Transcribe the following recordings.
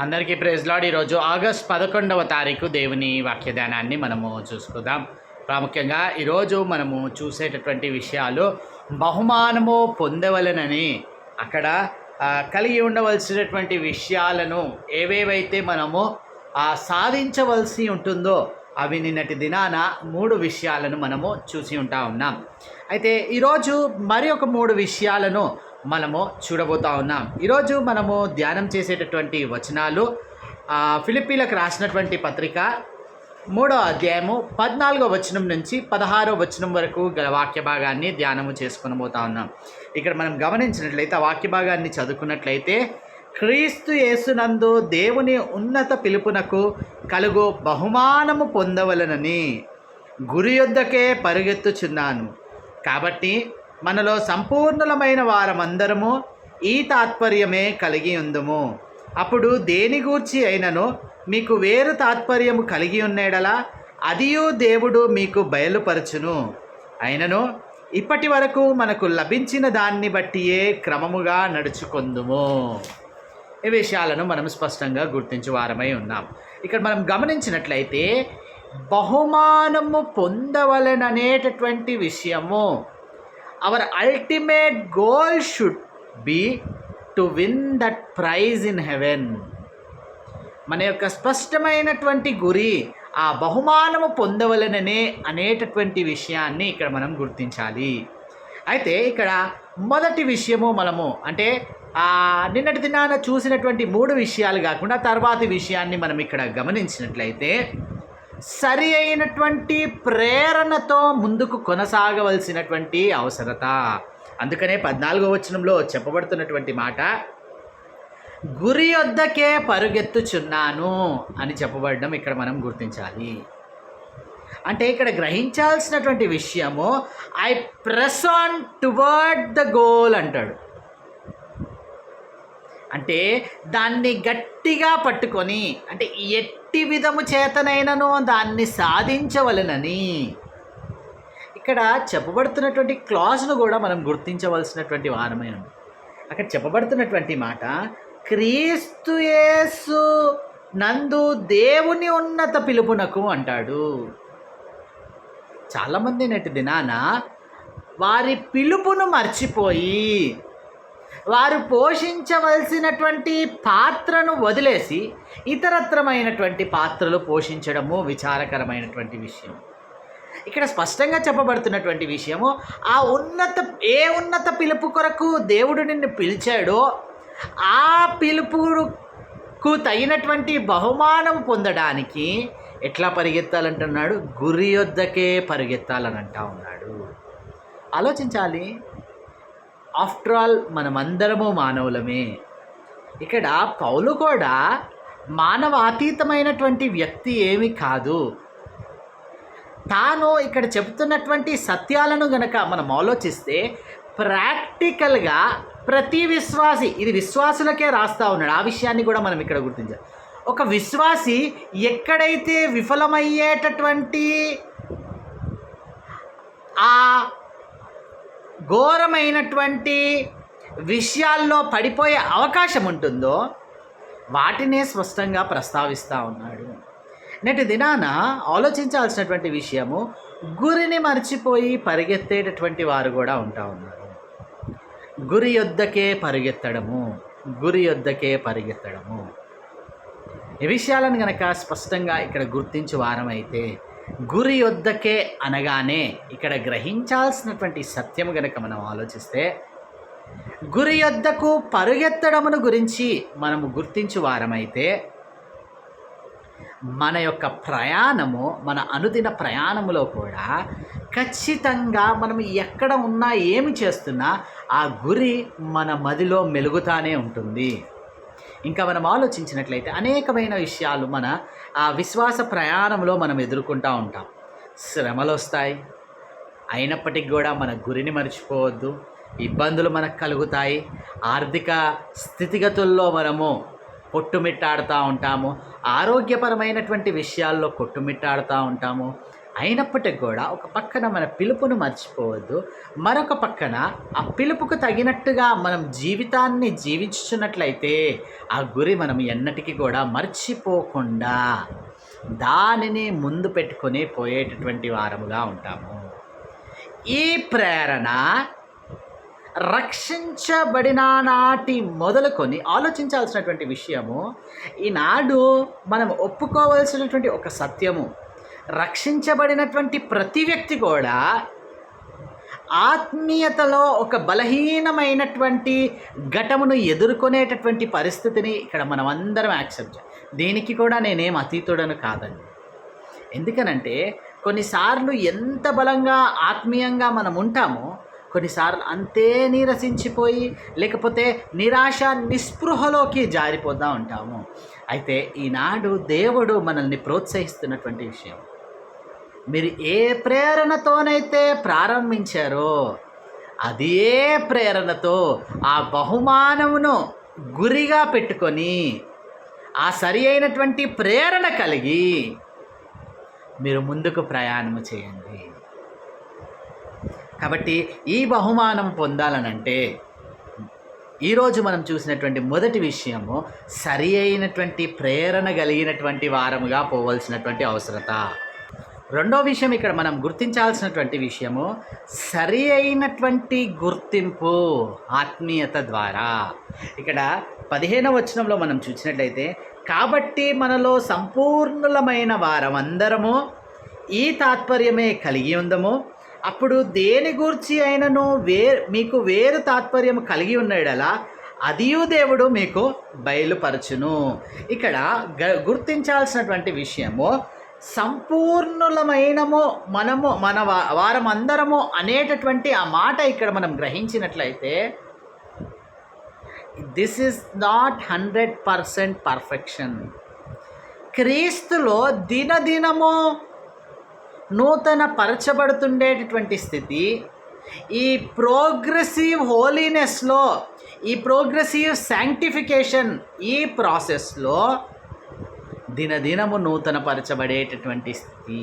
అందరికీ ప్రెజ్లాడ్ ఈరోజు ఆగస్ట్ పదకొండవ తారీఖు దేవుని వాక్యదానాన్ని మనము చూసుకుందాం. ప్రాముఖ్యంగా ఈరోజు మనము చూసేటటువంటి విషయాలు బహుమానము పొందవలనని అక్కడ కలిగి ఉండవలసినటువంటి విషయాలను ఏవేవైతే మనము సాధించవలసి ఉంటుందో అవి నిన్నటి దినాన మూడు విషయాలను మనము చూసి ఉంటా ఉన్నాం. అయితే ఈరోజు మరి ఒక మూడు విషయాలను మనము చూడబోతా ఉన్నాం. ఈరోజు మనము ధ్యానం చేసేటటువంటి వచనాలు ఫిలిపీలకు ఫిలిప్పీలకు రాసినటువంటి పత్రిక మూడో అధ్యాయము పద్నాలుగో వచనం నుంచి పదహారో వచనం వరకు గల వాక్య భాగాన్ని ధ్యానము చేసుకుని పోతా ఉన్నాం. ఇక్కడ మనం గమనించినట్లయితే ఆ వాక్య భాగాన్ని చదువుకున్నట్లయితే క్రీస్తు యేసునందు దేవుని ఉన్నత పిలుపునకు కలుగు బహుమానము పొందవలనని గురి యొద్దకే పరిగెత్తుచున్నాను. కాబట్టి మనలో సంపూర్ణులమైన వారమందరము ఈ తాత్పర్యమే కలిగి ఉందము. అప్పుడు దేని గూర్చి అయినను మీకు వేరు తాత్పర్యము కలిగి ఉన్నేడలా అదియు దేవుడు మీకు బయలుపరచును. అయినను ఇప్పటి వరకు మనకు లభించిన దాన్ని బట్టియే క్రమముగా నడుచుకుందుము. ఈ విషయాలను మనం స్పష్టంగా గుర్తించు వారమై ఉన్నాం. ఇక్కడ మనం గమనించినట్లయితే బహుమానము పొందవలననేటటువంటి విషయము our ultimate goal should be to win that prize in heaven మన యొక్క స్పష్టమైనటువంటి గురి ఆ బహుమానము పొందవలననే అనేటటువంటి విషయాన్ని ఇక్కడ మనం గుర్తించాలి. అయితే ఇక్కడ మొదటి విషయము మనము అంటే నిన్నటి దినాన చూసినటువంటి మూడు విషయాలు కాకుండా తర్వాతి విషయాన్ని మనం ఇక్కడ గమనించినట్లయితే సరి అయినటువంటి ప్రేరణతో ముందుకు కొనసాగవలసినటువంటి అవసరత. అందుకనే పద్నాలుగో వచనంలో చెప్పబడుతున్నటువంటి మాట గురి వద్దకే పరుగెత్తుచున్నాను అని చెప్పబడడం ఇక్కడ మనం గుర్తించాలి. అంటే ఇక్కడ గ్రహించాల్సినటువంటి విషయము I press on toward the goal అంటాడు. అంటే దాన్ని గట్టిగా పట్టుకొని అంటే ఎట్టి విధము చేతనైనను దాన్ని సాధించవలనని. ఇక్కడ చెప్పబడుతున్నటువంటి క్లాజ్ను కూడా మనం గుర్తించవలసినటువంటి వారమే ఉంది అక్కడ చెప్పబడుతున్నటువంటి మాట క్రీస్తుయేసు నందు దేవుని ఉన్నత పిలుపునకు అంటాడు. చాలామంది నేటి దినాన వారి పిలుపును మర్చిపోయి వారు పోషించవలసినటువంటి పాత్రను వదిలేసి ఇతరత్రమైనటువంటి పాత్రలు పోషించడము విచారకరమైనటువంటి విషయం. ఇక్కడ స్పష్టంగా చెప్పబడుతున్నటువంటి విషయము ఆ ఉన్నత ఏ ఉన్నత పిలుపు కొరకు దేవుడు నిన్ను పిలిచాడో ఆ పిలుపుకు తగినటువంటి బహుమానం పొందడానికి ఎట్లా పరిగెత్తాలంటున్నాడు? గురి వద్దకే పరిగెత్తాలని అంటా ఉన్నాడు. ఆలోచించాలి. ఆఫ్టర్ ఆల్ మనమందరము మానవులమే. ఇక్కడ పౌలు కూడా మానవాతీతమైనటువంటి వ్యక్తి ఏమి కాదు. తాను ఇక్కడ చెబుతున్నటువంటి సత్యాలను గనక మనం ఆలోచిస్తే ప్రాక్టికల్గా ప్రతి విశ్వాసి ఇది విశ్వాసులకే రాస్తా ఉన్నాడు. ఆ విషయాన్ని కూడా మనం ఇక్కడ గుర్తించాలి. ఒక విశ్వాసి ఎక్కడైతే విఫలమయ్యేటటువంటి ఆ ఘోరమైనటువంటి విషయాల్లో పడిపోయే అవకాశం ఉంటుందో వాటినే స్పష్టంగా ప్రస్తావిస్తూ ఉన్నాడు. నేటి దినాన ఆలోచించాల్సినటువంటి విషయము గురిని మర్చిపోయి పరిగెత్తేటటువంటి వారు కూడా ఉంటా ఉన్నారు. గురి యొద్దకే పరిగెత్తడము గురి యొద్దకే పరిగెత్తడము. ఈ విషయాలను గనక స్పష్టంగా ఇక్కడ గుర్తించి వారమైతే గురి యొద్దకే అనగానే ఇక్కడ గ్రహించాల్సినటువంటి సత్యం గనక మనం ఆలోచిస్తే గురి యొద్దకు పరుగెత్తడమును గురించి మనము గుర్తించు వారమైతే మన యొక్క ప్రయాణము మన అనుదిన ప్రయాణములో కూడా ఖచ్చితంగా మనం ఎక్కడ ఉన్నా ఏమి చేస్తున్నా ఆ గురి మన మదిలో మెలుగుతానే ఉంటుంది. ఇంకా మనం ఆలోచించినట్లయితే అనేకమైన విషయాలు మన ఆ విశ్వాస ప్రయాణంలో మనం ఎదుర్కొంటూ ఉంటాం. శ్రమలు వస్తాయి అయినప్పటికీ కూడా మన గురిని మర్చిపోవద్దు. ఇబ్బందులు మనకు కలుగుతాయి. ఆర్థిక స్థితిగతుల్లో మనము కొట్టుమిట్టాడుతూ ఉంటాము. ఆరోగ్యపరమైనటువంటి విషయాల్లో కొట్టుమిట్టాడుతూ ఉంటాము. అయినప్పటికీ కూడా ఒక పక్కన మన పిలుపును మర్చిపోవద్దు. మరొక పక్కన ఆ పిలుపుకు తగినట్టుగా మనం జీవితాన్ని జీవించుచున్నట్లయితే ఆ గురి మనం ఎన్నటికీ కూడా మర్చిపోకుండా దానిని ముందు పెట్టుకొని పోయేటటువంటి వారముగా ఉంటాము. ఈ ప్రేరణ రక్షించబడిన నాటి మొదలుకొని ఆలోచించాల్సినటువంటి విషయము ఈనాడు మనం ఒప్పుకోవలసినటువంటి ఒక సత్యము రక్షించబడినటువంటి ప్రతి వ్యక్తి కూడా ఆత్మీయతలో ఒక బలహీనమైనటువంటి ఘటమును ఎదుర్కొనేటటువంటి పరిస్థితిని ఇక్కడ మనం అందరం యాక్సెప్ట్ దీనికి కూడా నేనేం అతీతుడను కాదండి. ఎందుకనంటే కొన్నిసార్లు ఎంత బలంగా ఆత్మీయంగా మనం ఉంటామో కొన్నిసార్లు అంతే నీరసించిపోయి లేకపోతే నిరాశ నిస్పృహలోకి జారిపోతూ ఉంటాము. అయితే ఈనాడు దేవుడు మనల్ని ప్రోత్సహిస్తున్నటువంటి విషయం. మీరు ఏ ప్రేరణతోనైతే ప్రారంభించారో అదే ప్రేరణతో ఆ బహుమానమును గురిగా పెట్టుకొని ఆ సరి అయినటువంటి ప్రేరణ కలిగి మీరు ముందుకు ప్రయాణము చేయండి. కాబట్టి ఈ బహుమానం పొందాలనంటే ఈరోజు మనం చూసినటువంటి మొదటి విషయము సరి అయినటువంటి ప్రేరణ కలిగినటువంటి వారముగా పోవలసినటువంటి అవసరత. రెండో విషయం ఇక్కడ మనం గుర్తించాల్సినటువంటి విషయము సరి అయినటువంటి గుర్తింపు ఆత్మీయత ద్వారా. ఇక్కడ పదిహేనవ వచనంలో మనం చూసినట్లయితే కాబట్టి మనలో సంపూర్ణులమైన వారం అందరము ఈ తాత్పర్యమే కలిగి ఉందము. అప్పుడు దేని గూర్చి అయినను వే మీకు వేరు తాత్పర్యం కలిగి ఉన్నాడలా అదియు దేవుడు మీకు బయలుపరచును. ఇక్కడ గ గుర్తించాల్సినటువంటి విషయము సంపూర్ణులమైనము మనము మన వారమందరము అనేటటువంటి ఆ మాట ఇక్కడ మనం గ్రహించినట్లయితే this is not hundred percent perfection క్రీస్తులో దినదినము నూతన పరచబడుతుండేటటువంటి స్థితి ఈ ప్రోగ్రెసివ్ హోలీనెస్లో ఈ ప్రోగ్రెసివ్ శాంక్టిఫికేషన్ ఈ ప్రాసెస్లో దినదినము నూతనపరచబడేటటువంటి స్థితి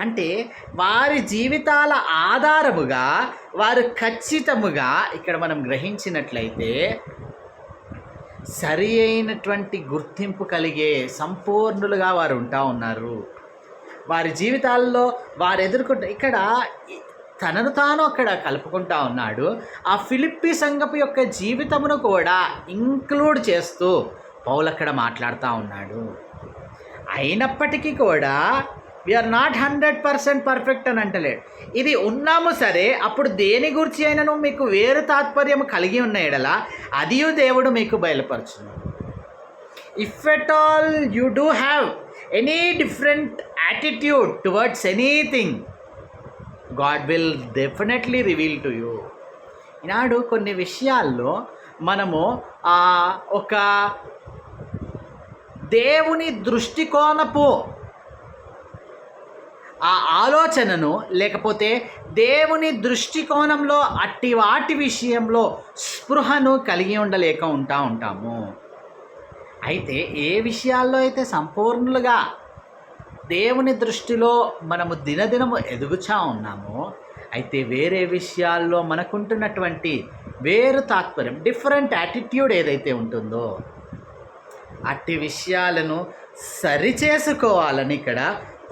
అంటే వారి జీవితాల ఆధారముగా వారు ఖచ్చితముగా ఇక్కడ మనం గ్రహించినట్లయితే సరి అయినటువంటి గుర్తింపు కలిగే సంపూర్ణులుగా వారు ఉంటా ఉన్నారు. వారి జీవితాల్లో వారు ఎదుర్కొంట ఇక్కడ తనను తాను అక్కడ కలుపుకుంటా ఉన్నాడు. ఆ ఫిలిప్పి సంఘపు యొక్క జీవితమును కూడా ఇంక్లూడ్ చేస్తూ పౌలు అక్కడ మాట్లాడుతూ ఉన్నాడు. అయినప్పటికీ కూడా we are not hundred percent perfect అని అంటలేడు. ఇది ఉన్నాము సరే అప్పుడు దేని గురించి అయినను మీకు వేరు తాత్పర్యం కలిగి ఉన్న ఎడల అదియు దేవుడు మీకు బయలుపరచును. If at all you do have any different attitude towards anything God will definitely reveal to you ఈనాడు కొన్ని విషయాల్లో మనము ఆ ఒక దేవుని దృష్టికోణపు ఆ ఆలోచనను లేకపోతే దేవుని దృష్టికోణంలో అట్టి వాటి విషయంలో స్పృహను కలిగి ఉండలేక ఉంటా ఉంటాము. అయితే ఏ విషయాల్లో అయితే సంపూర్ణులుగా దేవుని దృష్టిలో మనము దినదినము ఎదుగుచా ఉన్నామో అయితే వేరే విషయాల్లో మనకుంటున్నటువంటి వేరు తాత్పర్యం డిఫరెంట్ యాటిట్యూడ్ ఏదైతే ఉంటుందో అట్టి విషయాలను సరిచేసుకోవాలని ఇక్కడ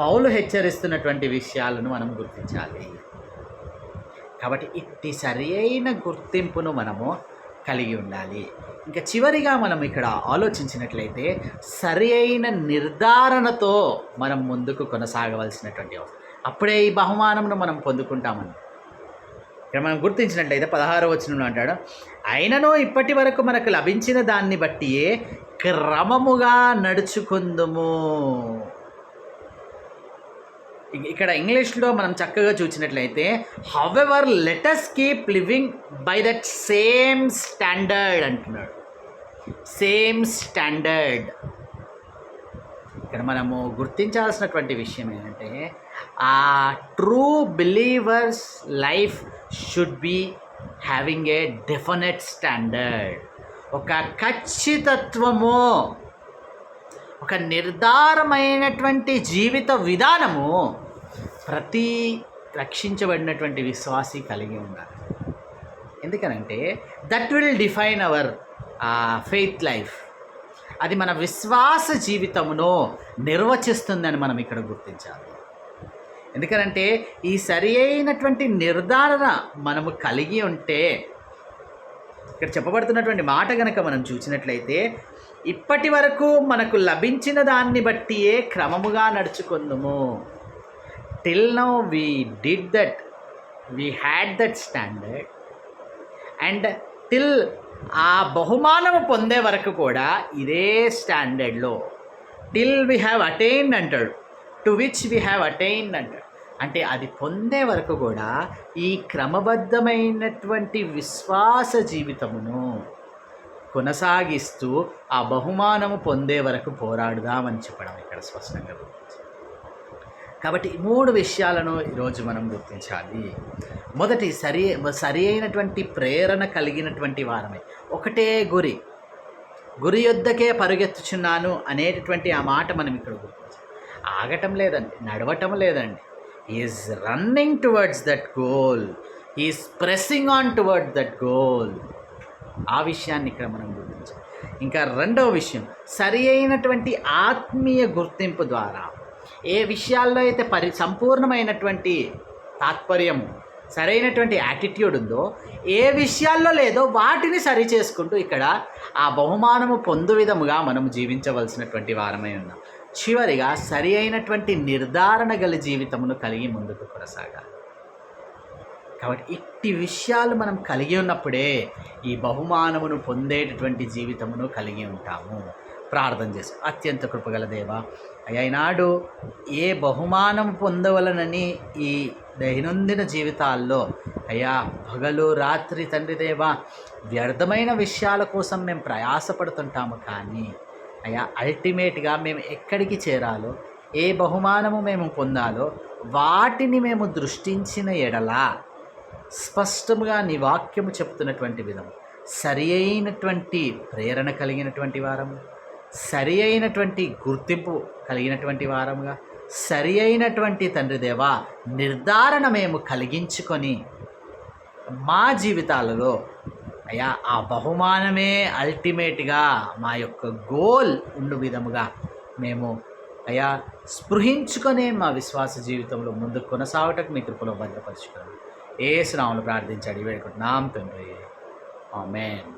పౌలు హెచ్చరిస్తున్నటువంటి విషయాలను మనం గుర్తించాలి. కాబట్టి ఇట్టి సరి అయిన గుర్తింపును మనము కలిగి ఉండాలి. ఇంకా చివరిగా మనం ఇక్కడ ఆలోచించినట్లయితే సరి అయిన నిర్ధారణతో మనం ముందుకు కొనసాగవలసినటువంటి అప్పుడే ఈ బహుమానమును మనం పొందుకుంటామని ఇక్కడ మనం గుర్తించినట్లయితే పదహారో వచనంలో అంటాడు అయినను ఇప్పటి వరకు మనకు లభించిన దాన్ని బట్టియే క్రమముగా నడుచుకుందుము. ఇక్కడ ఇంగ్లీష్లో మనం చక్కగా చూసినట్లయితే however let's keep living by that same standard అంటున్నాడు. సేమ్ స్టాండర్డ్ ఇక్కడ మనము గుర్తించాల్సినటువంటి విషయం ఏంటంటే ఆ true believers life should be having a definite standard ఒక ఖచ్చితత్వము ఒక నిర్ధారమైనటువంటి జీవిత విధానము ప్రతి రక్షించబడినటువంటి విశ్వాసి కలిగి ఉండాలి. ఎందుకనంటే that will define our faith life అది మన విశ్వాస జీవితమును నిర్వచిస్తుందని మనం ఇక్కడ గుర్తించాలి. ఎందుకనంటే ఈ సరి అయినటువంటి నిర్ధారణ మనము కలిగి ఉంటే ఇక్కడ చెప్పబడుతున్నటువంటి మాట గనక మనం చూసినట్లయితే ఇప్పటి వరకు మనకు లభించిన దాన్ని బట్టియే క్రమముగా నడుచుకుందుము. Till now we did that we had that standard and till ఆ బహుమానము పొందే వరకు కూడా ఇదే స్టాండర్డ్లో టిల్ వీ హ్యావ్ అటైన్డ్ అంటాడు. To which we have attained అంటాడు. అంటే అది పొందే వరకు కూడా ఈ క్రమబద్ధమైనటువంటి విశ్వాస జీవితమును కొనసాగిస్తూ ఆ బహుమానము పొందే వరకు పోరాడుదామని చెప్పడం ఇక్కడ స్పష్టంగా గుర్తించాలి కాబట్టి మూడు విషయాలను ఈరోజు మనం గుర్తించాలి. మొదటి సరి సరి అయినటువంటి ప్రేరణ కలిగినటువంటి వారమే. ఒకటే గురి. గురి యొద్దకే పరుగెత్తుచున్నాను అనేటటువంటి ఆ మాట మనం ఇక్కడ గుర్తించాలి. ఆగటం లేదండి నడవటం లేదండి. Is running towards that goal is pressing on toward that goal ఆ విషయాన్ని ఇక్కడ మనం గుర్తించాలి. ఇంకా రెండవ విషయం సరి అయినటువంటి ఆత్మీయ గుర్తింపు ద్వారా ఏ విషయాల్లో అయితే పరి సంపూర్ణమైనటువంటి తాత్పర్యము సరైనటువంటి యాటిట్యూడ్ ఉందో ఏ విషయాల్లో లేదో వాటిని సరి చేసుకుంటూ ఇక్కడ ఆ బహుమానము పొందు విధముగా మనం జీవించవలసినటువంటి వారమై ఉన్నాం. చివరిగా సరి అయినటువంటి నిర్ధారణ గల జీవితమును కలిగి ముందుకు కొనసాగాలి. కాబట్టి ఇట్టి విషయాలు మనం కలిగి ఉన్నప్పుడే ఈ బహుమానమును పొందేటటువంటి జీవితమును కలిగి ఉంటాము. ప్రార్థన చేస్తాం అత్యంత కృపగల దేవ అయినాడు ఏ బహుమానం పొందవలనని ఈ దైనందిన జీవితాల్లో అయ్యా పగలు రాత్రి తండ్రి దేవ వ్యర్థమైన విషయాల కోసం మేము ప్రయాసపడుతుంటాము కానీ అయ్యా అల్టిమేట్గా మేము ఎక్కడికి చేరాలో ఏ బహుమానము మేము పొందాలో వాటిని మేము దృష్టించిన ఎడలా స్పష్టముగా నీ వాక్యము చెప్తున్నటువంటి విధం సరి అయినటువంటి ప్రేరణ కలిగినటువంటి వారము. సరి అయినటువంటి గుర్తింపు కలిగినటువంటి వారముగా సరి అయినటువంటి తండ్రి దేవా నిర్ధారణ మేము కలిగించుకొని మా జీవితాలలో అయ్యా ఆ బహుమానమే అల్టిమేట్గా మా యొక్క గోల్ ఉండు విధముగా మేము అయ్యా స్పృహించుకొనే మా విశ్వాస జీవితంలో ముందు కొనసాగటకు మీ కృపలో భద్రపరచుకోండి ఏ స్నాములు ప్రార్థించాడు వేడుకుంటున్నాం తండ్రి. ఆమెన్.